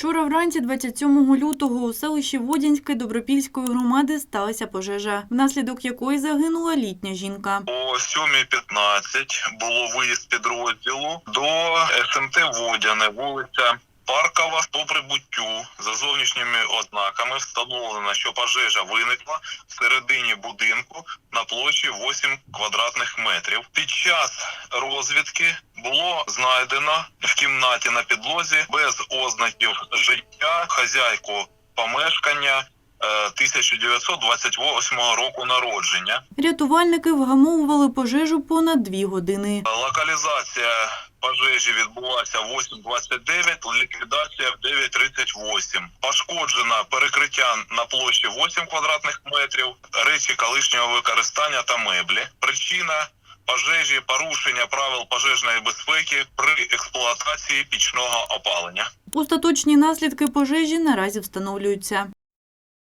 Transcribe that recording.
Вчора вранці, 27 лютого, у селищі Водянське Добропільської громади сталася пожежа, внаслідок якої загинула літня жінка. О 7.15 було виїзд підрозділу до СМТ Водяне, вулиця Паркова. По прибуттю за зовнішніми ознаками встановлено, що пожежа виникла всередині будинку на площі 8 квадратних метрів. Під час розвідки було знайдено в кімнаті на підлозі без ознаків життя хазяйку помешкання. е, 1928 року народження. Рятувальники вгамовували пожежу понад дві години. Локалізація пожежі відбулася в 8.29, ліквідація в 9.38. Пошкоджено перекриття на площі 8 квадратних метрів, речі колишнього використання та меблі. Причина пожежі порушення правил пожежної безпеки при експлуатації пічного опалення. Остаточні наслідки пожежі наразі встановлюються.